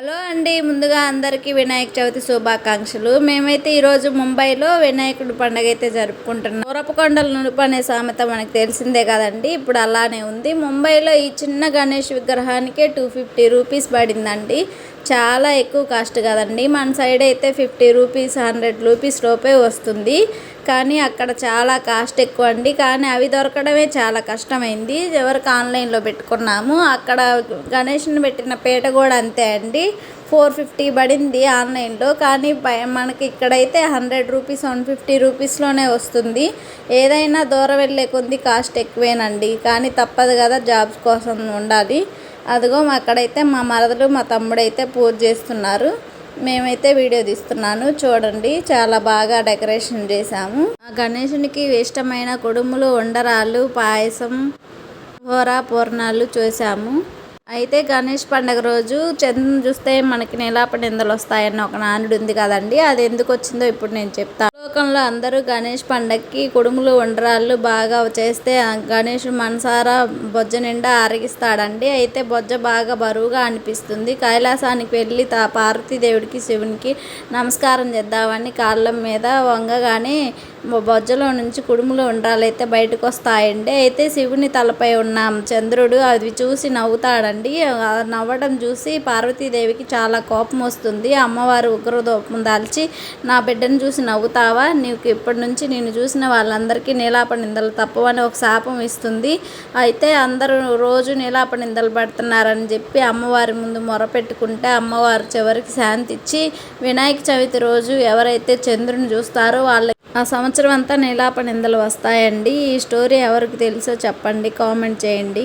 Hello అండి. ముందుగా అందరికీ వినాయక చవితి శుభాకాంక్షలు. మేమైతే ఈరోజు ముంబైలో వినాయకుడి పండుగ అయితే జరుపుకుంటున్నాం. ఉరపకొండల నునుపు అనే సామెత మనకు తెలిసిందే కదండి. ఇప్పుడు అలానే ఉంది. ముంబైలో ఈ చిన్న గణేష్ విగ్రహానికే టూ ఫిఫ్టీ రూపీస్ పడిందండి. చాలా ఎక్కువ కాస్ట్ కదండి. మన సైడ్ అయితే ఫిఫ్టీ రూపీస్ హండ్రెడ్ రూపీస్ లోపే వస్తుంది. కానీ అక్కడ చాలా కాస్ట్ ఎక్కువ అండి. కానీ అవి దొరకడమే చాలా కష్టమైంది. ఎవరికి ఆన్లైన్లో పెట్టుకున్నాము. అక్కడ గణేష్ని పెట్టిన పీట కూడా అంతే అండి. ఫోర్ ఫిఫ్టీ పడింది ఆన్లైన్లో. కానీ మనకి ఇక్కడైతే హండ్రెడ్ రూపీస్ వన్ ఫిఫ్టీ రూపీస్లోనే వస్తుంది. ఏదైనా దూరం వెళ్ళే కొద్ది కాస్ట్ ఎక్కువేనండి. కానీ తప్పదు కదా జాబ్స్ కోసం ఉండాలి. అదిగో అక్కడైతే మా మరదలు మా తమ్ముడైతే పూజ చేస్తున్నారు. మేమైతే వీడియో తీస్తున్నాను. చూడండి చాలా బాగా డెకరేషన్ చేశాము. ఆ గణేషునికి ఇష్టమైన కుడుములు ఉండరాళ్ళు పాయసం హోరా పూర్ణాలు చూసాము అయితే గణేష్ పండగ రోజు చంద్రుని చూస్తే మనకి నీలాప నిందలు వస్తాయని ఒక నానుడు ఉంది కదండి. అది ఎందుకు వచ్చిందో ఇప్పుడు నేను చెప్తాను లోకంలో అందరూ గణేష్ పండగకి కుడుములు ఉండరాళ్ళు బాగా చేస్తే గణేష్ మనసారా బొజ్జ నిండా ఆరగిస్తాడండి. అయితే బొజ్జ బాగా బరువుగా అనిపిస్తుంది. కైలాసానికి వెళ్ళి తా పార్వతీదేవుడికి శివునికి నమస్కారం చేద్దామని కాళ్ళ మీద వంగగానే బొజ్జలో నుంచి కుడుములు ఉండాలైతే బయటకు వస్తాయండి. అయితే శివుని తలపై ఉన్న చంద్రుడు అది చూసి నవ్వుతాడండి. నవ్వడం చూసి పార్వతీదేవికి చాలా కోపం వస్తుంది. అమ్మవారు ఉగ్రదోపం దాల్చి నా బిడ్డను చూసి నవ్వుతావా? నీకు ఇప్పటి నుంచి నేను చూసిన వాళ్ళందరికీ నీలాప నిందలు తప్పవని ఒక శాపం ఇస్తుంది. అయితే అందరూ రోజు నీలాప నిందలు పడుతున్నారని చెప్పి అమ్మవారి ముందు మొరపెట్టుకుంటే అమ్మవారు చివరికి శాంతి ఇచ్చి వినాయక చవితి రోజు ఎవరైతే చంద్రుని చూస్తారో వాళ్ళ ఆ సంవత్సరం అంతా నీలాప నిందలు వస్తాయండి. ఈ స్టోరీ ఎవరికి తెలుసో చెప్పండి కామెంట్ చేయండి.